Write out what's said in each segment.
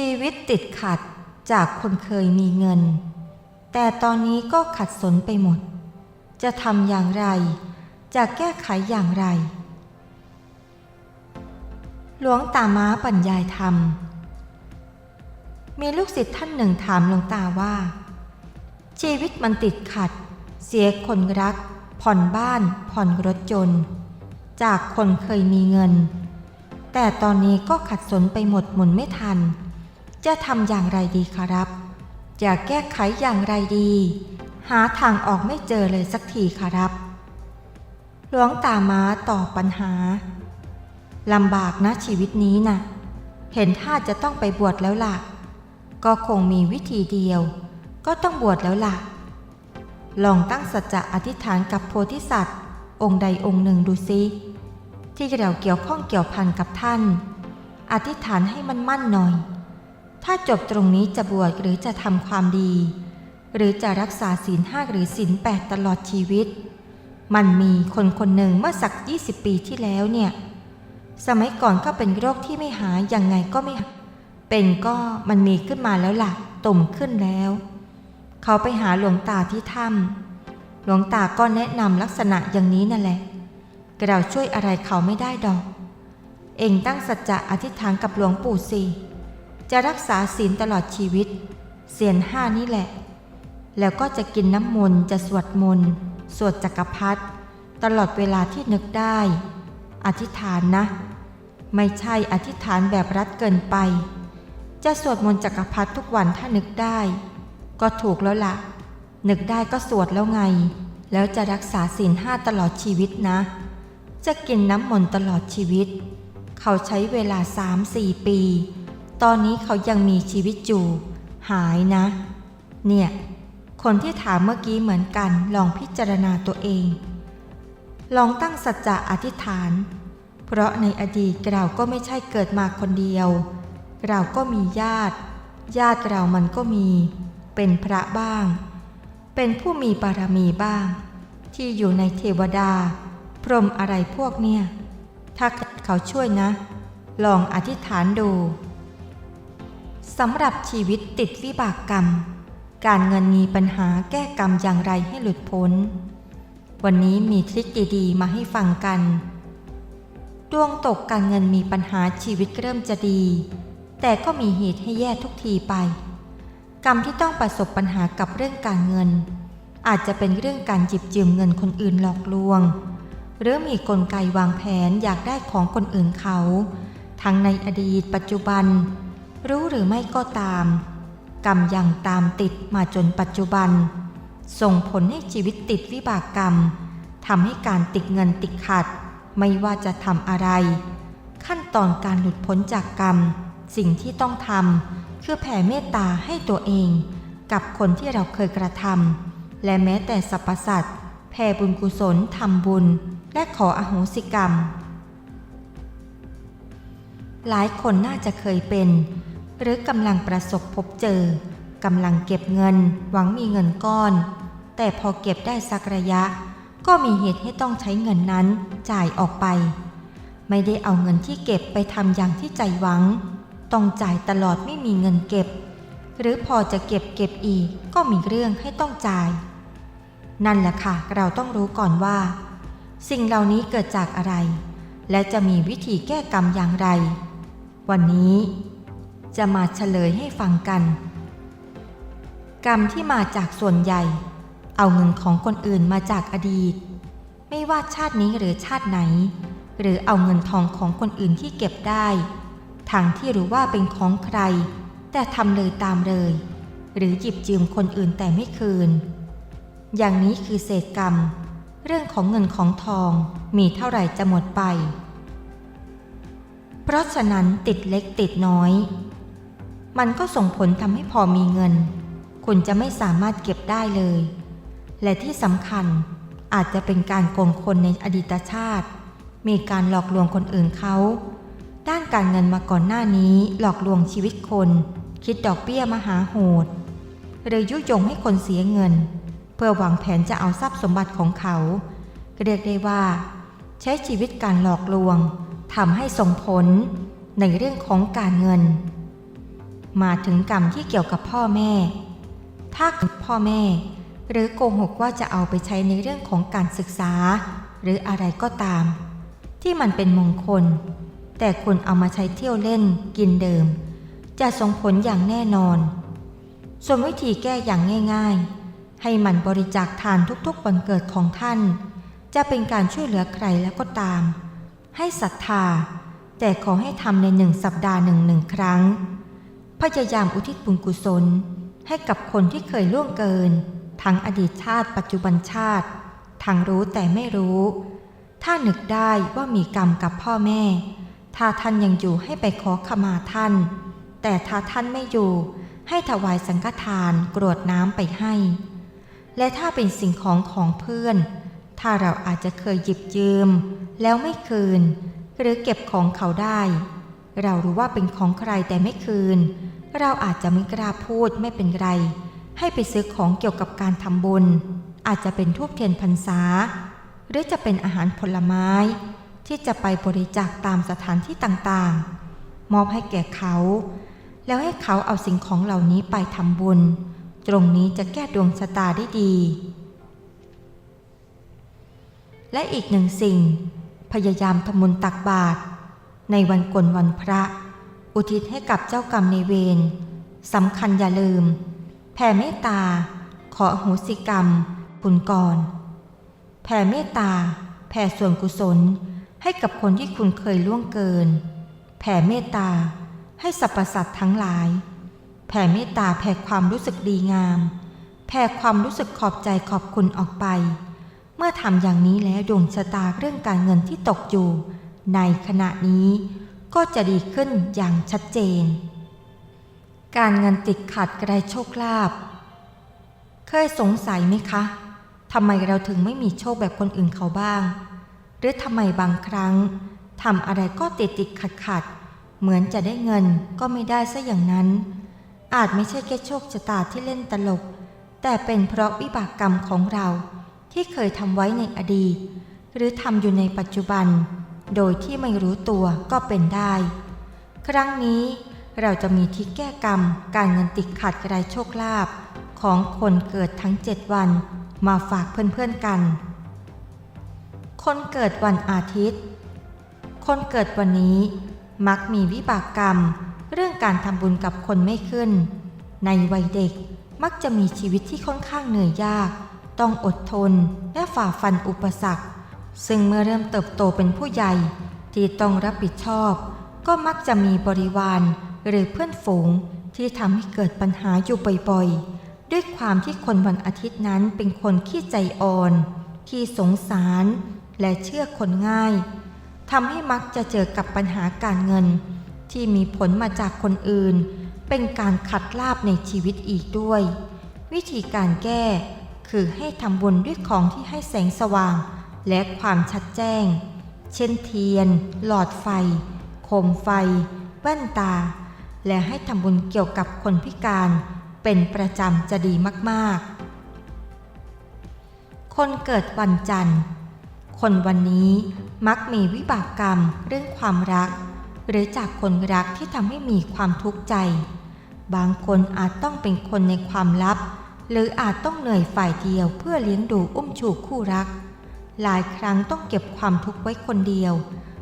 ชีวิตติดขัดจากคนเคยมีเงิน แต่ตอนนี้ก็ขัดสนไปหมด จะทำอย่างไร จะแก้ไขอย่างไร หลวงตาม้าบรรยายธรรม มีลูกศิษย์ท่านหนึ่งถามหลวงตาว่า ชีวิตมันติดขัด เสียคนรัก ผ่อนบ้าน ผ่อนรถจน จากคนเคยมีเงิน แต่ตอนนี้ก็ขัดสนไปหมดหมุนไม่ทัน จะทำอย่างไรดีครับ จะแก้ไขอย่างไรดี หาทางออกไม่เจอเลยสักทีครับ หลวงตามาตอบปัญหาลำบากนะชีวิตนี้นะ่ะเห็นท่าจะต้องไปบวชแล้วล่ะ ก็คงมีวิธีเดียว ก็ต้องบวชแล้วล่ะ ลองตั้งสัจจะอธิษฐานกับโพธิสัตว์ องค์ใดองค์หนึ่งดูซิที่เราเกี่ยวข้องเกี่ยวพันกับท่าน อธิษฐานให้มันมั่นหน่อย ถ้าจบตรงนี้จะบวชหรือจะทำความดี หรือจะรักษาศีลห้าหรือศีลแปดตลอดชีวิต มันมีคนคนหนึ่งเมื่อสัก 20 ปีที่แล้วเนี่ย สมัยก่อนก็เป็นโรคที่ไม่หายยังไงก็ไม่หายเป็นก็มันมีขึ้นมาแล้วล่ะตุ่มขึ้นแล้ว เขาไปหาหลวงตาที่ถ้ำหลวงตาก็แนะนำลักษณะอย่างนี้นั่นแหละเราช่วยอะไรเขาไม่ได้ดอก เองตั้งสัจจะอธิษฐานกับหลวงปู่สิ จะรักษาศีลตลอดชีวิตเสียนห้านี่แหละ แล้วก็จะกินน้ำมนต์จะสวดมนต์สวดจักรพรรดิตลอดเวลาที่นึกได้ อธิษฐานนะ ไม่ใช่อธิษฐานแบบรัดเกินไป จะสวดมนต์จักรพรรดิทุกวันถ้านึกได้ ก็ถูกแล้วละ่ะ นึกได้ก็สวดแล้วไง แล้วจะรักษาศีลห้าตลอดชีวิตนะ จะกินน้ำมนต์ตลอดชีวิต เขาใช้เวลาสามสี่ปี ตอนนี้เขายังมีชีวิตอยู่ หายนะ เนี่ย คนที่ถามเมื่อกี้เหมือนกันลองพิจารณาตัวเอง ลองตั้งสัจจะอธิษฐาน เพราะในอดีตเราก็ไม่ใช่เกิดมาคนเดียว เราก็มีญาติ ญาติเรามันก็มี เป็นพระบ้าง เป็นผู้มีบารมีบ้าง ที่อยู่ในเทวดา พรหมอะไรพวกเนี่ย ถ้าเขาช่วยนะ ลองอธิษฐานดู สำหรับชีวิตติดวิบากกรรม การเงินมีปัญหาแก้กรรมอย่างไรให้หลุดพ้น วันนี้มีทริคดีๆ มาให้ฟังกัน ดวงตกการเงินมีปัญหาชีวิตเริ่มจะดี แต่ก็มีเหตุให้แย่ทุกทีไป กรรมที่ต้องประสบปัญหากับเรื่องการเงิน อาจจะเป็นเรื่องการจิบยืมเงินคนอื่นหลอกลวง หรือมีกลไกวางแผนอยากได้ของคนอื่นเขา ทั้งในอดีตปัจจุบัน รู้หรือไม่ก็ตาม กรรมยังตามติดมาจนปัจจุบัน ส่งผลให้ชีวิตติดวิบากกรรมทำให้การติดเงินติดขัด ไม่ว่าจะทำอะไร ขั้นตอนการหลุดพ้นจากกรรม สิ่งที่ต้องทำคือแผ่เมตตาให้ตัวเอง กับคนที่เราเคยกระทำและแม้แต่สรรพสัตว์แผ่บุญกุศลทำบุญ และขออโหสิกรรม หลายคนน่าจะเคยเป็น หรือกำลังประสบพบเจอกำลังเก็บเงินหวังมีเงินก้อน แต่พอเก็บได้สักระยะ ก็มีเหตุให้ต้องใช้เงินนั้นจ่ายออกไป ไม่ได้เอาเงินที่เก็บไปทำอย่างที่ใจหวัง ต้องจ่ายตลอดไม่มีเงินเก็บ หรือพอจะเก็บเก็บอีกก็มีเรื่องให้ต้องจ่าย นั่นแหละค่ะ เราต้องรู้ก่อนว่า สิ่งเหล่านี้เกิดจากอะไร และจะมีวิธีแก้กรรมอย่างไร วันนี้ จะมาเฉลยให้ฟังกัน กรรมที่มาจากส่วนใหญ่ เอาเงินของคนอื่นมาจากอดีต ไม่ว่าชาตินี้หรือชาติไหน หรือเอาเงินทองของคนอื่นที่เก็บได้ทางที่รู้ว่าเป็นของใคร แต่ทำเลยตามเลย หรือหยิบยืมคนอื่นแต่ไม่คืน อย่างนี้คือเศษกรรม เรื่องของเงินของทองมีเท่าไหร่จะหมดไป เพราะฉะนั้นติดเล็กติดน้อย มันก็ส่งผลทำให้พอมีเงิน คุณจะไม่สามารถเก็บได้เลย และที่สำคัญอาจจะเป็นการโกงคนในอดีตชาติ มีการหลอกลวงคนอื่นเขา ด้านการเงินมาก่อนหน้านี้หลอกลวงชีวิตคน คิดดอกเบี้ยมหาโหด หรือยุยงให้คนเสียเงิน เพื่อหวังแผนจะเอาทรัพย์สมบัติของเขา เรียกได้ว่า ใช้ชีวิตการหลอกลวงทำให้ส่งผลในเรื่องของการเงิน มาถึงกรรมที่เกี่ยวกับพ่อแม่ ถ้าพ่อแม่ หรือโกหกว่าจะเอาไปใช้ในเรื่องของการศึกษา หรืออะไรก็ตาม ที่มันเป็นมงคล แต่คุณเอามาใช้เที่ยวเล่น กินเดิม จะส่งผลอย่างแน่นอน ส่วนวิธีแก้อย่างง่าย ๆ ให้มันบริจาคทานทุกๆวันเกิดของท่าน จะเป็นการช่วยเหลือใครแล้วก็ตาม ให้ศรัทธา แต่ขอให้ทำในหนึ่งสัปดาห์หนึ่งหนึ่งครั้ง พยายามอุทิศบุญกุศล ให้กับคนที่เคยล่วงเกิน ทั้งอดีตชาติปัจจุบันชาติ ทั้งรู้แต่ไม่รู้ ถ้านึกได้ว่ามีกรรมกับพ่อแม่ ถ้าท่านยังอยู่ให้ไปขอขมาท่าน แต่ถ้าท่านไม่อยู่ ให้ถวายสังฆทานกรวดน้ำไปให้ และถ้าเป็นสิ่งของของเพื่อน ถ้าเราอาจจะเคยหยิบยืม แล้วไม่คืน หรือเก็บของเขาได้ เรารู้ว่าเป็นของใครแต่ไม่คืน เราอาจจะไม่กล้าพูดไม่เป็นไร ให้ไปซื้อของเกี่ยวกับการทำบุญ อาจจะเป็นทูบเทียนพรรษา หรือจะเป็นอาหารผลไม้ ที่จะไปบริจาคตามสถานที่ต่างๆ มอบให้แก่เขา แล้วให้เขาเอาสิ่งของเหล่านี้ไปทำบุญ ตรงนี้จะแก้ดวงชะตาได้ดี และอีกหนึ่งสิ่ง พยายามทำบุญตักบาตร ในวันกลวันพระ อุทิศให้กับเจ้ากรรมในเวรสำคัญอย่าลืม แผ่เมตตา ขออโหสิกรรม คุณก่อนแผ่เมตตา แผ่ส่วนกุศลให้กับคนที่คุณเคยล่วงเกิน แผ่เมตตา ให้สรรพสัตว์ทั้งหลาย แผ่เมตตาแผ่ความรู้สึกดีงาม แผ่ความรู้สึกขอบใจขอบคุณออกไป เมื่อทำอย่างนี้แล้วดวงชะตาเรื่องการเงินที่ตกอยู่ ในขณะนี้ก็จะดีขึ้นอย่างชัดเจน การเงินติดขัดกระไรโชคลาภเคยสงสัยไหมคะทำไมเราถึงไม่มีโชคแบบคนอื่นเขาบ้าง หรือทำไมบางครั้งทำอะไรก็ติดติดขัดขัด เหมือนจะได้เงินก็ไม่ได้ซะอย่างนั้น อาจไม่ใช่แค่โชคชะตาที่เล่นตลก แต่เป็นเพราะวิบากกรรมของเราที่เคยทำไว้ในอดีต หรือทำอยู่ในปัจจุบัน โดยที่ไม่รู้ตัวก็เป็นได้ ครั้งนี้เราจะมีที่แก้กรรม การเงินติดขัดกระไรโชคลาภของคนเกิดทั้งเจ็ดวัน มาฝากเพื่อนๆกัน คนเกิดวันอาทิตย์ คนเกิดวันนี้มักมีวิบากกรรม เรื่องการทำบุญกับคนไม่ขึ้น ในวัยเด็กมักจะมีชีวิตที่ค่อนข้างเหนื่อยยาก ต้องอดทนและฝ่าฟันอุปสรรค ซึ่งเมื่อเริ่มเติบโตเป็นผู้ใหญ่ที่ต้องรับผิดชอบ ก็มักจะมีบริวารหรือเพื่อนฝูงที่ทำให้เกิดปัญหาอยู่บ่อยๆ ด้วยความที่คนวันอาทิตย์นั้นเป็นคนขี้ใจอ่อน ขี้สงสาร และเชื่อคนง่ายทำให้มักจะเจอกับปัญหาการเงิน ที่มีผลมาจากคนอื่น เป็นการขัดลาบในชีวิตอีกด้วย วิธีการแก้ คือให้ทำบุญด้วยของที่ให้แสงสว่าง และความชัดแจ้ง เช่นเทียน หลอดไฟ โคมไฟ แว่นตา และให้ทำบุญเกี่ยวกับคนพิการเป็นประจำจะดีมากๆ คนเกิดวันจันทร์ คนวันนี้มักมีวิบากกรรมเรื่องความรัก หรือจากคนรักที่ทำให้มีความทุกข์ใจ บางคนอาจต้องเป็นคนในความลับ หรืออาจต้องเหนื่อยฝ่ายเดียวเพื่อเลี้ยงดูอุ้มชูคู่รัก หลายครั้งต้องเก็บความทุกข์ไว้คนเดียว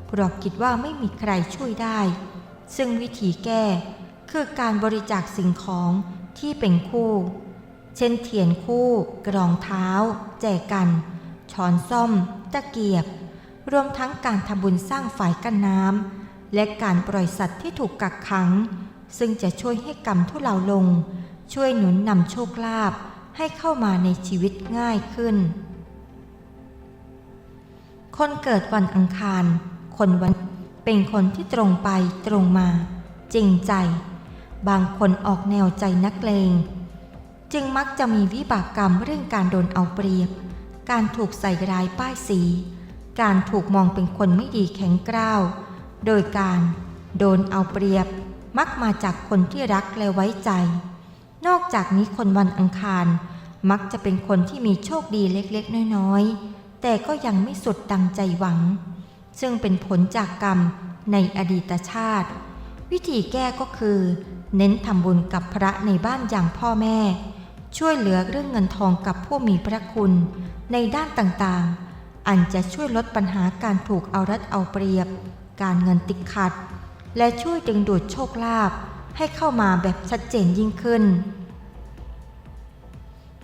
เพราะคิดว่าไม่มีใครช่วยได้ ซึ่งวิธีแก้คือการบริจาคสิ่งของที่เป็นคู่ เช่นเทียนคู่ กรองเท้า แจกัน ช้อนส้อม ตะเกียบ รวมทั้งการทำบุญสร้างฝายกันน้ำ และการปล่อยสัตว์ที่ถูกกักขัง ซึ่งจะช่วยให้กรรมทุเลาลง ช่วยหนุนนำโชคลาภให้เข้ามาในชีวิตง่ายขึ้น คนเกิดวันอังคาร คนวันเป็นคนที่ตรงไปตรงมา จริงใจ บางคนออกแนวใจนักเลง จึงมักจะมีวิบากกรรมเรื่องการโดนเอาเปรียบ การถูกใส่ร้ายป้ายสี การถูกมองเป็นคนไม่ดีแข็งกร้าว โดยการโดนเอาเปรียบ มักมาจากคนที่รักและไว้ใจ นอกจากนี้คนวันอังคาร มักจะเป็นคนที่มีโชคดีเล็กๆ น้อยๆ แต่ก็ยังไม่สุดดังใจหวัง ซึ่งเป็นผลจากกรรมในอดีตชาติ วิธีแก้ก็คือ เน้นทำบุญกับพระในบ้านอย่างพ่อแม่ ช่วยเหลือเรื่องเงินทองกับผู้มีพระคุณ ในด้านต่างๆ อันจะช่วยลดปัญหาการถูกเอารัดเอาเปรียบ การเงินติดขัด และช่วยดึงดูดโชคลาภให้เข้ามาแบบชัดเจนยิ่งขึ้น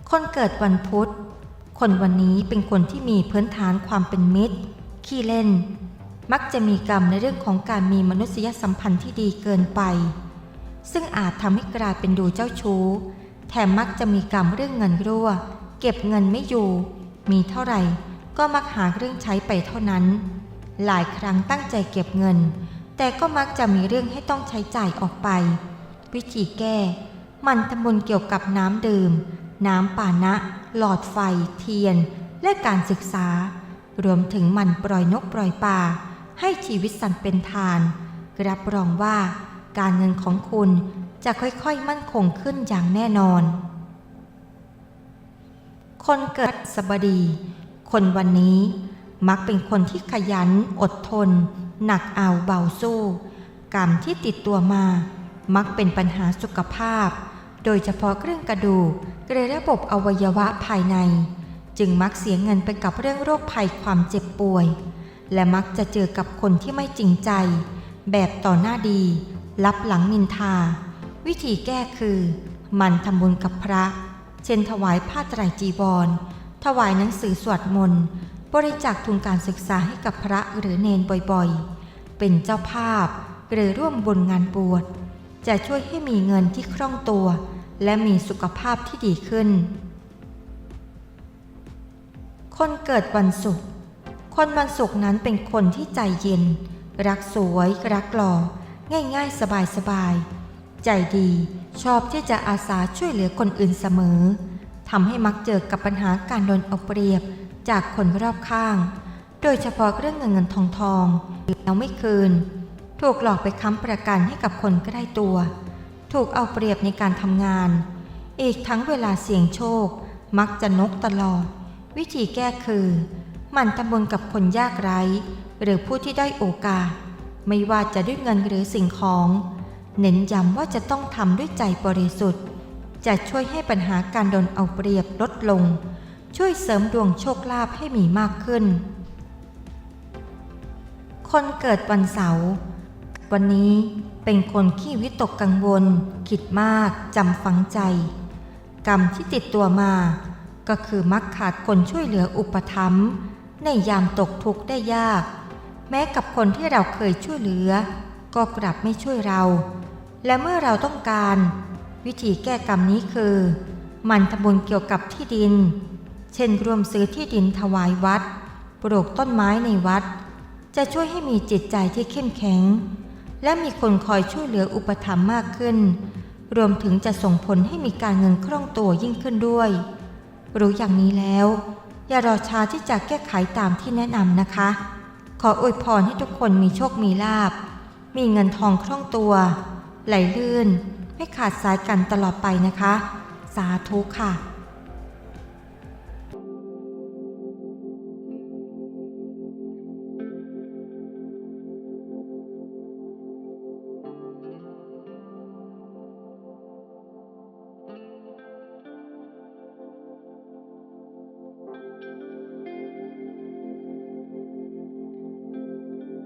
คนเกิดวันพุธ คนวันนี้เป็นคนที่มีพื้นฐานความเป็นมิตร ขี้เล่น มักจะมีกรรมในเรื่องของการมีมนุษยสัมพันธ์ที่ดีเกินไป ซึ่งอาจทำให้กลายเป็นดูเจ้าชู้ แถมมักจะมีกรรมเรื่องเงินรั่ว เก็บเงินไม่อยู่ มีเท่าไหร่ก็มักหาเรื่องใช้ไปเท่านั้น หลายครั้งตั้งใจเก็บเงิน แต่ก็มักจะมีเรื่องให้ต้องใช้จ่ายออกไป วิธีแก้ มันทำบุญเกี่ยวกับน้ำดื่ม น้ำปานะ หลอดไฟ เทียน และการศึกษา รวมถึงมันปล่อยนกปล่อยปลาให้ชีวิตสันเป็นทาน รับรองว่าการเงินของคุณจะค่อยๆมั่นคงขึ้นอย่างแน่นอน คนเกิดสบดี คนวันนี้มักเป็นคนที่ขยันอดทน หนักเอาเบาสู้ กรรมที่ติดตัวมา มักเป็นปัญหาสุขภาพ โดยเฉพาะเรื่องกระดูกหรือระบบอวัยวะภายใน จึงมักเสียเงินไปกับเรื่องโรคภัยความเจ็บป่วย และมักจะเจอกับคนที่ไม่จริงใจ แบบต่อหน้าดีรับหลังนินทา วิธีแก้คือมันทำบุญกับพระ เช่นถวายผ้าไตรจีวร ถวายหนังสือสวดมนต์บริจาคทุนการศึกษาให้กับพระหรือเนนบ่อยๆ เป็นเจ้าภาพหรือร่วมบุญงานบวช จะช่วยให้มีเงินที่คล่องตัว และมีสุขภาพที่ดีขึ้น คนเกิดวันศุกร์ คนวันศุกร์นั้นเป็นคนที่ใจเย็น รักสวย รักหล่อ ง่ายๆ สบายๆ ใจดีชอบที่จะอาสาช่วยเหลือคนอื่นเสมอทำให้มักเจอกับปัญหาการโดนเอาเปรียบจากคนรอบข้าง โดยเฉพาะเรื่องเงินเงินทองทองแล้วไม่คืน ถูกหลอกไปค้ำประกันให้กับคนใกล้ตัว ถูกเอาเปรียบในการทำงาน อีกทั้งเวลาเสี่ยงโชค มักจะนกตลอด วิธีแก้คือหมั่นทำบุญกับคนยากไร้ หรือผู้ที่ได้โอกาส ไม่ว่าจะด้วยเงินหรือสิ่งของ เน้นย้ำว่าจะต้องทำด้วยใจบริสุทธิ์ จะช่วยให้ปัญหาการโดนเอาเปรียบลดลง ช่วยเสริมดวงโชคลาภให้มีมากขึ้น คนเกิดวันเสาร์ วันนี้เป็นคนขี้วิตกกังวล คิดมากจำฝังใจ กรรมที่ติดตัวมา ก็คือมักขาดคนช่วยเหลืออุปถัมภ์ในยามตกทุกข์ได้ยาก แม้กับคนที่เราเคยช่วยเหลือ ก็กลับไม่ช่วยเรา และเมื่อเราต้องการ วิธีแก้กรรมนี้คือมันทำบุญเกี่ยวกับที่ดิน เช่นรวมซื้อที่ดินถวายวัด ปลูกต้นไม้ในวัด จะช่วยให้มีจิตใจที่เข้มแข็ง และมีคนคอยช่วยเหลืออุปถัมภ์มากขึ้น รวมถึงจะส่งผลให้มีการเงินคล่องตัวยิ่งขึ้นด้วย รู้อย่างนี้แล้ว อย่ารอช้าที่จะแก้ไขตามที่แนะนำนะคะ ขออวยพรให้ทุกคนมีโชคมีลาบ มีเงินทองคล่องตัว ไหลลื่น ไม่ขาดสายกันตลอดไปนะคะ สาธุค่ะ